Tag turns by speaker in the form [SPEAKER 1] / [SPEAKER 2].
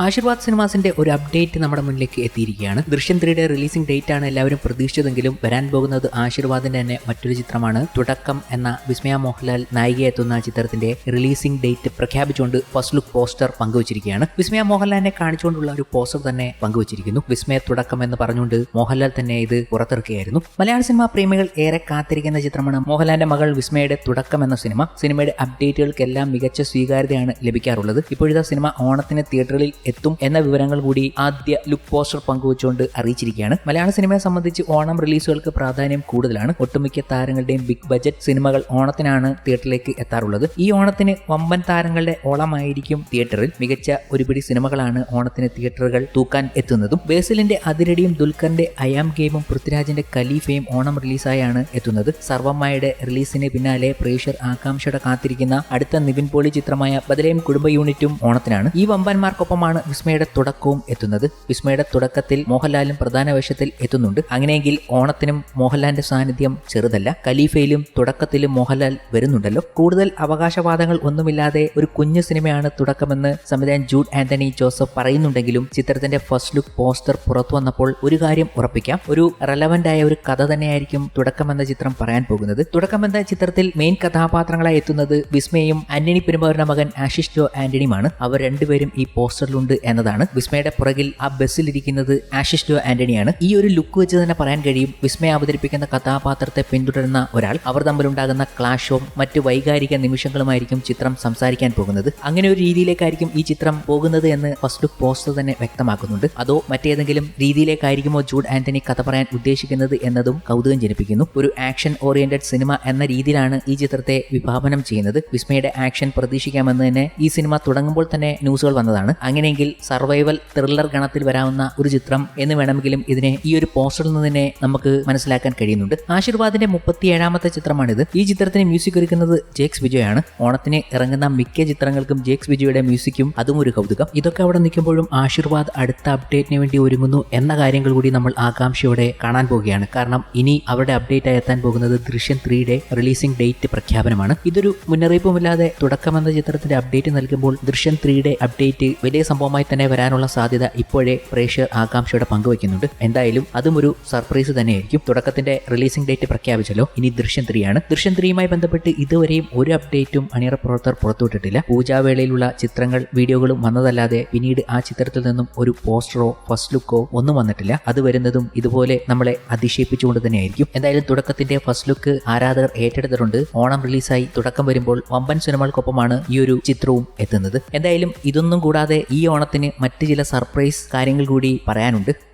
[SPEAKER 1] ആശീർവാദ് സിനിമാസിന്റെ ഒരു അപ്ഡേറ്റ് നമ്മുടെ മുന്നിലേക്ക് എത്തിയിരിക്കുകയാണ്. ദൃശ്യം ത്രീയുടെ റിലീസിംഗ് ഡേറ്റ് ആണ് എല്ലാവരും പ്രതീക്ഷിച്ചതെങ്കിലും വരാൻ പോകുന്നത് ആശീർവാദിന്റെ തന്നെ മറ്റൊരു ചിത്രമാണ് തുടക്കം എന്ന വിസ്മയ മോഹൻലാൽ നായികയെത്തുന്ന ചിത്രത്തിന്റെ റിലീസിംഗ് ഡേറ്റ് പ്രഖ്യാപിച്ചുകൊണ്ട് ഫസ്റ്റ് ലുക്ക് പോസ്റ്റർ പങ്കുവച്ചിരിക്കുകയാണ്. വിസ്മയ മോഹൻലാലിനെ കാണിച്ചുകൊണ്ടുള്ള ഒരു പോസ്റ്റർ തന്നെ പങ്കുവച്ചിരിക്കുന്നു. വിസ്മയ തുടക്കം എന്ന് പറഞ്ഞുകൊണ്ട് മോഹൻലാൽ തന്നെ ഇത് പുറത്തിറക്കുകയായിരുന്നു. മലയാള സിനിമാ പ്രേമികൾ ഏറെ കാത്തിരിക്കുന്ന ചിത്രമാണ് മോഹൻലാലിന്റെ മകൾ വിസ്മയുടെ തുടക്കം എന്ന സിനിമ. സിനിമയുടെ അപ്ഡേറ്റുകൾക്കെല്ലാം മികച്ച സ്വീകാര്യതയാണ് ലഭിക്കാറുള്ളത്. ഇപ്പോഴത്തെ സിനിമ ഓണത്തിന് തിയേറ്ററിൽ എത്തും എന്ന വിവരങ്ങൾ കൂടി ആദ്യ ലുക്ക് പോസ്റ്റർ പങ്കുവച്ചുകൊണ്ട് അറിയിച്ചിരിക്കുകയാണ്. മലയാള സിനിമയെ സംബന്ധിച്ച് ഓണം റിലീസുകൾക്ക് പ്രാധാന്യം കൂടുതലാണ്. ഒട്ടുമിക്ക താരങ്ങളുടെയും ബിഗ് ബജറ്റ് സിനിമകൾ ഓണത്തിനാണ് തിയേറ്ററിലേക്ക് എത്താറുള്ളത്. ഈ ഓണത്തിന് വമ്പൻ താരങ്ങളുടെ ഓളമായിരിക്കും തിയേറ്ററിൽ മികച്ച ഒരുപിടി സിനിമകളാണ് ഓണത്തിന് തിയേറ്ററുകൾ തൂക്കാൻ എത്തുന്നതും. ബേസിലിന്റെ അതിരടിയും ദുൽഖറിന്റെ അയാം ഗെയിമും പൃഥ്വിരാജിന്റെ കലീഫയും ഓണം റിലീസായാണ് എത്തുന്നത്. സർവമ്മയുടെ റിലീസിന് പിന്നാലെ പ്രേക്ഷർ ആകാംക്ഷയുടെ കാത്തിരിക്കുന്ന അടുത്ത നിവിൻ പോളി ചിത്രമായ ബദലേം കുടുംബ യൂണിറ്റും ഓണത്തിനാണ്. ഈ വമ്പന്മാർക്കൊപ്പമാണ് വിസ്മയുടെ തുടക്കവും എത്തുന്നത്. വിസ്മയുടെ തുടക്കത്തിൽ മോഹൻലാലും പ്രധാന വേഷത്തിൽ എത്തുന്നുണ്ട്. അങ്ങനെയെങ്കിൽ ഓണത്തിനും മോഹൻലാലിന്റെ സാന്നിധ്യം ചെറുതല്ല. ഖലീഫയിലും തുടക്കത്തിലും മോഹൻലാൽ വരുന്നുണ്ടല്ലോ. കൂടുതൽ അവകാശവാദങ്ങൾ ഒന്നുമില്ലാതെ ഒരു കുഞ്ഞു സിനിമയാണ് തുടക്കമെന്ന് സംവിധായകൻ ജൂഡ് ആന്റണി ജോസഫ് പറയുന്നുണ്ടെങ്കിലും ചിത്രത്തിന്റെ ഫസ്റ്റ് ലുക്ക് പോസ്റ്റർ പുറത്തു വന്നപ്പോൾ ഒരു കാര്യം ഉറപ്പിക്കാം. ഒരു റെലവന്റ് ആയ ഒരു കഥ തന്നെയായിരിക്കും തുടക്കമെന്ന ചിത്രം പറയാൻ പോകുന്നത്. തുടക്കമെന്ന ചിത്രത്തിൽ മെയിൻ കഥാപാത്രങ്ങളായി എത്തുന്നത് വിസ്മയും ആന്റണി പെരുമ്പാവൂരിന്റെ മകൻ ആശിഷ് ജോ ആന്റണിയുമാണ്. അവർ രണ്ടുപേരും ഈ പോസ്റ്ററിലുണ്ട് എന്നതാണ് വിസ്മയുടെ പുറകിൽ ആ ബസ്സിലിരിക്കുന്നത് ആഷിഷ് ജോ ആന്റണിയാണ്. ഈ ഒരു ലുക്ക് വെച്ച് തന്നെ പറയാൻ കഴിയും വിസ്മയ അവതരിപ്പിക്കുന്ന കഥാപാത്രത്തെ പിന്തുടരുന്ന ഒരാൾ അവർ തമ്മിലുണ്ടാകുന്ന ക്ലാഷും മറ്റ് വൈകാരിക നിമിഷങ്ങളുമായിരിക്കും ചിത്രം സംസാരിക്കാൻ പോകുന്നത്. അങ്ങനെ ഒരു രീതിയിലേക്കായിരിക്കും ഈ ചിത്രം പോകുന്നത് എന്ന് ഫസ്റ്റ് ലുക്ക് പോസ്റ്റർ തന്നെ വ്യക്തമാക്കുന്നുണ്ട്. അതോ മറ്റേതെങ്കിലും രീതിയിലേക്കായിരിക്കുമോ ജൂഡ് ആന്റണി കഥ പറയാൻ ഉദ്ദേശിക്കുന്നത് എന്നതും കൗതുകം ജനിപ്പിക്കുന്നു. ഒരു ആക്ഷൻ ഓറിയന്റഡ് സിനിമ എന്ന രീതിയിലാണ് ഈ ചിത്രത്തെ വിഭാവനം ചെയ്യുന്നത്. വിസ്മയുടെ ആക്ഷൻ പ്രതീക്ഷിക്കാമെന്ന് തന്നെ ഈ സിനിമ തുടങ്ങുമ്പോൾ തന്നെ ന്യൂസുകൾ വന്നതാണ്. അങ്ങനെയെങ്കിൽ സർവൈവൽ ത്രില്ലർ ഗണത്തിൽ വരാവുന്ന ഒരു ചിത്രം എന്ന് വേണമെങ്കിലും ഇതിനെ ഈ ഒരു പോസ്റ്ററിൽ നിന്ന് തന്നെ നമുക്ക് മനസ്സിലാക്കാൻ കഴിയുന്നുണ്ട്. ആശീർവാദിന്റെ മുപ്പത്തിയേഴാമത്തെ ചിത്രമാണിത്. ഈ ചിത്രത്തിന് മ്യൂസിക് ഒരുക്കുന്നത് ജേക്സ് വിജയാണ് ഓണത്തിന് ഇറങ്ങുന്ന മിക്ക ചിത്രങ്ങൾക്കും ജേക്സ് വിജയുടെ മ്യൂസിക്കും അതും ഒരു കൗതുകം. ഇതൊക്കെ അവിടെ നിൽക്കുമ്പോഴും ആശീർവാദ് അടുത്ത അപ്ഡേറ്റിന് വേണ്ടി ഒരുങ്ങുന്നു എന്ന കാര്യങ്ങൾ കൂടി നമ്മൾ ആകാംക്ഷയോടെ കാണാൻ പോവുകയാണ്. കാരണം ഇനി അവരുടെ അപ്ഡേറ്റ് ആയി എത്താൻ പോകുന്നത് ദൃശ്യം ത്രീയുടെ റിലീസിംഗ് ഡേറ്റ് പ്രഖ്യാപനമാണ്. ഇതൊരു മുന്നറിയിപ്പുമില്ലാതെ തുടക്കമെന്ന ചിത്രത്തിന്റെ അപ്ഡേറ്റ് നൽകുമ്പോൾ ദൃശ്യം ത്രീയുടെ അപ്ഡേറ്റ് വലിയ സംഭവമായി തന്നെ വരാനുള്ള സാധ്യത ഇപ്പോഴേ പ്രേക്ഷകർ ആകാംക്ഷയോടെ പങ്കുവയ്ക്കുന്നുണ്ട്. എന്തായാലും അതും ഒരു സർപ്രൈസ് തന്നെയായിരിക്കും. തുടക്കത്തിന്റെ റിലീസിംഗ് ഡേറ്റ് പ്രഖ്യാപിച്ചല്ലോ. ഇനി ദൃശ്യം ത്രീയാണ് ദൃശ്യം ത്രീയുമായി ബന്ധപ്പെട്ട് ഇതുവരെയും ഒരു അപ്ഡേറ്റും അണിയറ പ്രവർത്തകർ പുറത്തുവിട്ടിട്ടില്ല. പൂജാവേളയിലുള്ള ചിത്രങ്ങൾ വീഡിയോകളും വന്നതല്ലാതെ പിന്നീട് ആ ചിത്രത്തിൽ നിന്നും ഒരു പോസ്റ്ററോ ഫസ്റ്റ് ലുക്കോ ഒന്നും വന്നിട്ടില്ല. അത് വരുന്നതും ഇതുപോലെ നമ്മളെ അതിശയിപ്പിച്ചുകൊണ്ട് തന്നെയായിരിക്കും. എന്തായാലും തുടക്കത്തിന്റെ ഫസ്റ്റ് ലുക്ക് ആരാധകർ ഏറ്റെടുത്തിട്ടുണ്ട്. ഓണം റിലീസായി തുടക്കം വരുമ്പോൾ വമ്പൻ സിനിമകൾക്കൊപ്പമാണ് ഈ ഒരു ചിത്രവും എത്തുന്നത്. എന്തായാലും ഇതൊന്നും കൂടാതെ ഈ ഓണത്തിന് മറ്റ് ചില സർപ്രൈസ് കാര്യങ്ങൾ കൂടി പറയാനുണ്ട്.